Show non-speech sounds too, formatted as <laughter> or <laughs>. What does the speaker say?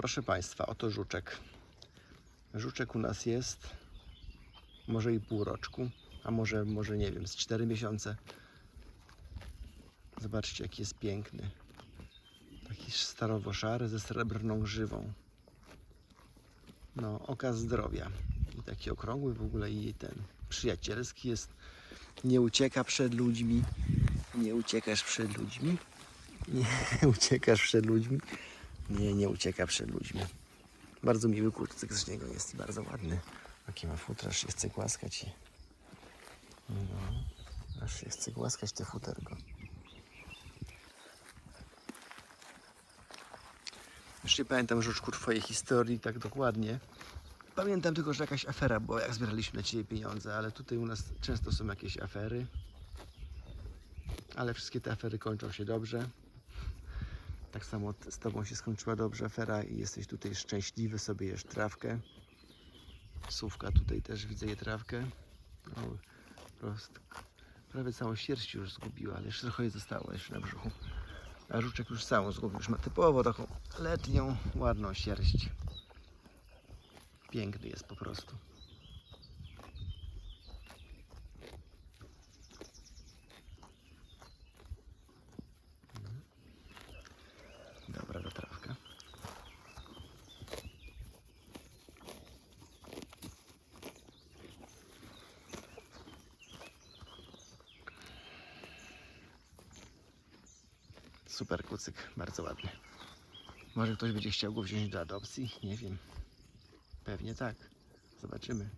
proszę Państwa, oto żuczek. Żuczek u nas jest może i pół roczku, a może, może nie wiem, z 4 miesiące. Zobaczcie, jaki jest piękny. Taki starowo-szary ze srebrną grzywą. No, oka zdrowia. I taki okrągły w ogóle i ten przyjacielski jest. Nie ucieka przed ludźmi. Nie uciekasz przed ludźmi. Nie <laughs> uciekasz przed ludźmi. Nie, nie ucieka przed ludźmi. Bardzo miły kurczyk z niego jest i bardzo ładny. Jaki ma futra, aż się chce głaskać. i- No, aż chce głaskać te futerko. Już nie pamiętam żuczku twojej historii tak dokładnie. Pamiętam tylko, że jakaś afera była, jak zbieraliśmy na ciebie pieniądze, ale tutaj u nas często są jakieś afery. Ale wszystkie te afery kończą się dobrze. Tak samo z tobą się skończyła dobrze afera i jesteś tutaj szczęśliwy, sobie jesz trawkę. Sówka tutaj też widzę je trawkę. O, prost, prawie całą sierść już zgubiła, ale jeszcze trochę jej zostało jeszcze na brzuchu. A żuczek już całą zgubił, już ma typowo taką letnią, ładną sierść. Piękny jest po prostu. Super kucyk, bardzo ładny. Może ktoś będzie chciał go wziąć do adopcji? Nie wiem. Pewnie tak. Zobaczymy.